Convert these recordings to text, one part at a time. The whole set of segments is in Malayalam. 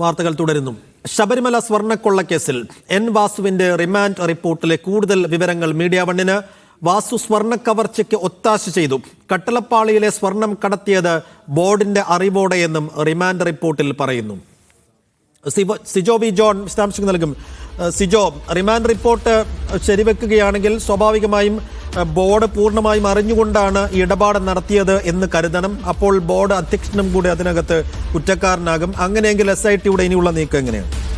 വാർത്തകൾ തുടരുന്നു. ശബരിമല സ്വർണക്കൊള്ളക്കേസിൽ എൻ വാസുവിന്റെ റിമാൻഡ് റിപ്പോർട്ടിലെ കൂടുതൽ വിവരങ്ങൾ മീഡിയ വണ്ണിന് വാസു സ്വർണ കവർച്ചയ്ക്ക് ഒത്താശ ചെയ്തു. കട്ടളപ്പാളിയിലെ സ്വർണം കടത്തിയത് ബോർഡിന്റെ അറിവോടെയെന്നും റിമാൻഡ് റിപ്പോർട്ടിൽ പറയുന്നു. സിജോ വി ജോൺ വിശദാംശങ്ങൾ നൽകും. സിജോ റിമാൻഡ് റിപ്പോർട്ട് ശരിവെക്കുകയാണെങ്കിൽ സ്വാഭാവികമായും ബോർഡ് പൂർണമായും അറിഞ്ഞുകൊണ്ടാണ് ഇടപാട് നടത്തിയത് എന്ന് കരുതണം. അപ്പോൾ ബോർഡ് അധ്യക്ഷനും കൂടി അതിനകത്ത് കുറ്റക്കാരനാകും. അങ്ങനെയെങ്കിൽ എസ് ഐ ടിയുടെ ഇനിയുള്ള നീക്കം എങ്ങനെയാണ്?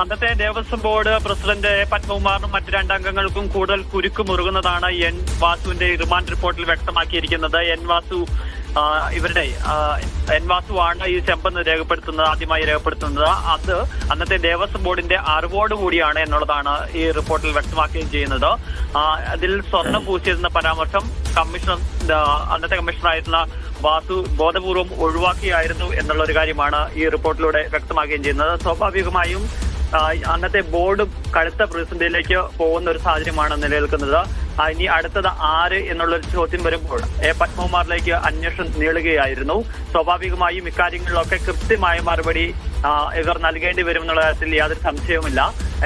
അന്നത്തെ ദേവസ്വം ബോർഡ് പ്രസിഡന്റ് എ. പത്മകുമാറിനും മറ്റ് രണ്ടംഗങ്ങൾക്കും കൂടുതൽ കുരുക്ക് മുറുകുന്നതാണ് എൻ വാസുവിന്റെ റിമാൻഡ് റിപ്പോർട്ടിൽ വ്യക്തമാക്കിയിരിക്കുന്നത്. എൻ വാസു ഇവരുടെ ആ, എൻ വാസു ആണ് ഈ ചെമ്പെന്ന് രേഖപ്പെടുത്തുന്നത് ആദ്യമായി രേഖപ്പെടുത്തുന്നത്. അത് അന്നത്തെ ദേവസ്വം ബോർഡിന്റെ അറിവോട് കൂടിയാണ് എന്നുള്ളതാണ് ഈ റിപ്പോർട്ടിൽ വ്യക്തമാക്കുകയും ചെയ്യുന്നത്. അതിൽ സ്വർണം പൂശിയിരുന്ന പരാമർശം കമ്മീഷണർ അന്നത്തെ കമ്മീഷണറായിരുന്ന വാസു ബോധപൂർവം ഒഴിവാക്കിയായിരുന്നു എന്നുള്ള ഒരു കാര്യമാണ് ഈ റിപ്പോർട്ടിലൂടെ വ്യക്തമാക്കുകയും ചെയ്യുന്നത്. സ്വാഭാവികമായും അന്നത്തെ ബോർഡ് കടുത്ത പ്രതിസന്ധിയിലേക്ക് പോകുന്ന ഒരു സാഹചര്യമാണ് നിലനിൽക്കുന്നത്. ഇനി അടുത്തത് ആര് എന്നുള്ള ഒരു ചോദ്യം വരുമ്പോൾ എ പത്മകുമാറിലേക്ക് അന്വേഷണം നീളുകയായിരുന്നു. സ്വാഭാവികമായും ഇക്കാര്യങ്ങളിലൊക്കെ കൃത്യമായ മറുപടി ഇവർ നൽകേണ്ടി വരും എന്നുള്ള കാര്യത്തിൽ യാതൊരു സംശയവുമില്ല.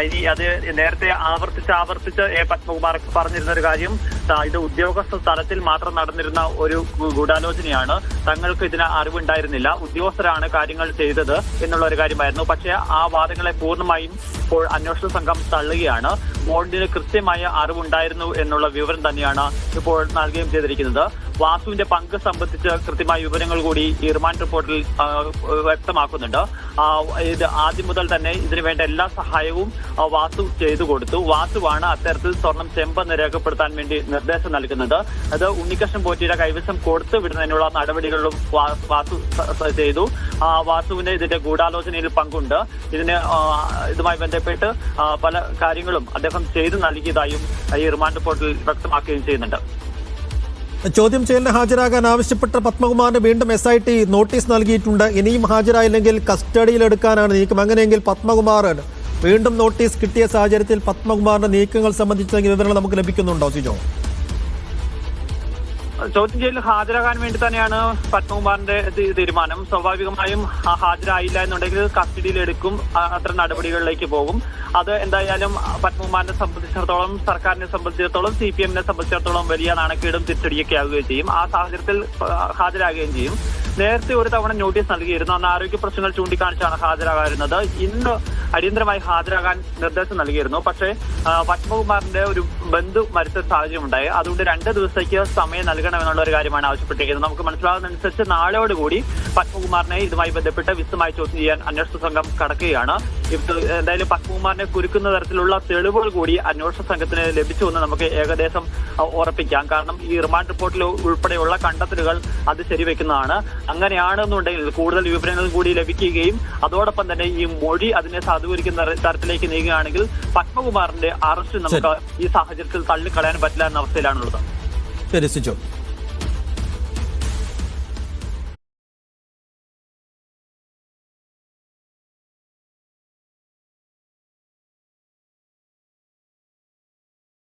ഇനി അത് നേരത്തെ ആവർത്തിച്ച് ആവർത്തിച്ച് എ പത്മകുമാർ പറഞ്ഞിരുന്ന ഒരു കാര്യം ഇത് ഉദ്യോഗസ്ഥ തലത്തിൽ മാത്രം നടന്നിരുന്ന ഒരു ഗൂഢാലോചനയാണ്. തങ്ങൾക്ക് ഇതിന് അറിവുണ്ടായിരുന്നില്ല. ഉദ്യോഗസ്ഥരാണ് കാര്യങ്ങൾ ചെയ്തത് എന്നുള്ള ഒരു കാര്യമായിരുന്നു. പക്ഷേ ആ വാദങ്ങളെ പൂർണമായും ഇപ്പോൾ അന്വേഷണ സംഘം തള്ളുകയാണ്. ബോർഡിന് കൃത്യമായ അറിവുണ്ടായിരുന്നു എന്നുള്ള വിവരം തന്നെയാണ് ഇപ്പോൾ നൽകുകയും ചെയ്തിരിക്കുന്നത്. വാസുവിന്റെ പങ്ക് സംബന്ധിച്ച് കൃത്യമായ വിവരങ്ങൾ കൂടി ഈ റിമാൻഡ് റിപ്പോർട്ടിൽ വ്യക്തമാക്കുന്നുണ്ട്. ഇത് ആദ്യം മുതൽ തന്നെ ഇതിനു വേണ്ട എല്ലാ സഹായവും വാസു ചെയ്തു കൊടുത്തു. വാസുവാണ് അത്തരത്തിൽ സ്വർണം ചെമ്പെന്ന് രേഖപ്പെടുത്താൻ വേണ്ടി നിർദ്ദേശം നൽകുന്നത്. അത് ഉണ്ണികൃഷ്ണൻ പോറ്റിയുടെ കൈവശം കൊടുത്തു വിടുന്നതിനുള്ള നടപടികളിലും വാസു ചെയ്തു. വാസുവിന് ഇതിന്റെ ഗൂഢാലോചനയിൽ പങ്കുണ്ട്. ഇതിന് ഇതുമായി ബന്ധപ്പെട്ട് പല കാര്യങ്ങളും അദ്ദേഹം ചെയ്തു നൽകിയതായും ഈ റിമാൻഡ് റിപ്പോർട്ടിൽ വ്യക്തമാക്കുകയും ചെയ്യുന്നുണ്ട്. ചോദ്യം ചെയ്യലിന് ഹാജരാകാൻ ആവശ്യപ്പെട്ട പത്മകുമാറിന് വീണ്ടും എസ് ഐ ടി നോട്ടീസ് നൽകിയിട്ടുണ്ട്. ഇനിയും ഹാജരായില്ലെങ്കിൽ കസ്റ്റഡിയിലെടുക്കാനാണ് നീക്കം. അങ്ങനെയെങ്കിൽ പത്മകുമാർ വീണ്ടും നോട്ടീസ് കിട്ടിയ സാഹചര്യത്തിൽ പത്മകുമാറിന്റെ നീക്കങ്ങൾ സംബന്ധിച്ച വിവരങ്ങൾ നമുക്ക് ലഭിക്കുന്നുണ്ടോ സിജോ? ചോദ്യം ചെയ്യലിൽ ഹാജരാകാൻ വേണ്ടി തന്നെയാണ് പത്മകുമാറിന്റെ തീരുമാനം. സ്വാഭാവികമായും ഹാജരായില്ല എന്നുണ്ടെങ്കിൽ കസ്റ്റഡിയിൽ എടുക്കും. അത്ര നടപടികളിലേക്ക് പോകും. അത് എന്തായാലും പത്മകുമാറിനെ സംബന്ധിച്ചിടത്തോളം സർക്കാരിനെ സംബന്ധിച്ചിടത്തോളം സി പി എമ്മിനെ സംബന്ധിച്ചിടത്തോളം വലിയ നാണക്കേടും തിരിച്ചടിയൊക്കെ ആവുകയും ചെയ്യും. ആ സാഹചര്യത്തിൽ ഹാജരാകുകയും ചെയ്യും. നേരത്തെ ഒരു തവണ നോട്ടീസ് നൽകിയിരുന്നു. അന്ന് ആരോഗ്യ പ്രശ്നങ്ങൾ ചൂണ്ടിക്കാണിച്ചാണ് ഹാജരാകാറുന്നത് ഇന്ന് അടിയന്തരമായി ഹാജരാകാൻ നിർദ്ദേശം നൽകിയിരുന്നു. പക്ഷേ പത്മകുമാറിന്റെ ഒരു ബന്ധു മരിച്ച സാഹചര്യം ഉണ്ടായി അതുകൊണ്ട് രണ്ട് ദിവസത്തേക്ക് സമയം നൽകണമെന്നുള്ള ഒരു കാര്യമാണ് ആവശ്യപ്പെട്ടിരിക്കുന്നത്. നമുക്ക് മനസ്സിലാകുന്നതനുസരിച്ച് നാളെയോടുകൂടി പത്മകുമാറിനെ ഇതുമായി ബന്ധപ്പെട്ട് വിശദമായി ചോദ്യം ചെയ്യാൻ അന്വേഷണ സംഘം കടക്കുകയാണ്. എന്തായാലും പത്മകുമാറിനെ കുരുക്കുന്ന തരത്തിലുള്ള തെളിവുകൾ കൂടി അന്വേഷണ സംഘത്തിന് ലഭിച്ചുവെന്ന് നമുക്ക് ഏകദേശം ഉറപ്പിക്കാം. കാരണം ഈ റിമാൻഡ് റിപ്പോർട്ടിൽ ഉൾപ്പെടെയുള്ള കണ്ടെത്തലുകൾ അത് ശരിവെക്കുന്നതാണ്. അങ്ങനെയാണെന്നുണ്ടെങ്കിൽ കൂടുതൽ വിവരങ്ങൾ കൂടി ലഭിക്കുകയും അതോടൊപ്പം തന്നെ ഈ മൊഴി അതിനെ സാധൂകരിക്കുന്ന തരത്തിലേക്ക് നീങ്ങുകയാണെങ്കിൽ പത്മകുമാറിന്റെ അറസ്റ്റ് നമുക്ക് ഈ സാഹചര്യത്തിൽ തള്ളിക്കളയാൻ പറ്റില്ല എന്ന അവസ്ഥയിലാണുള്ളത്. ശരി സിജോ.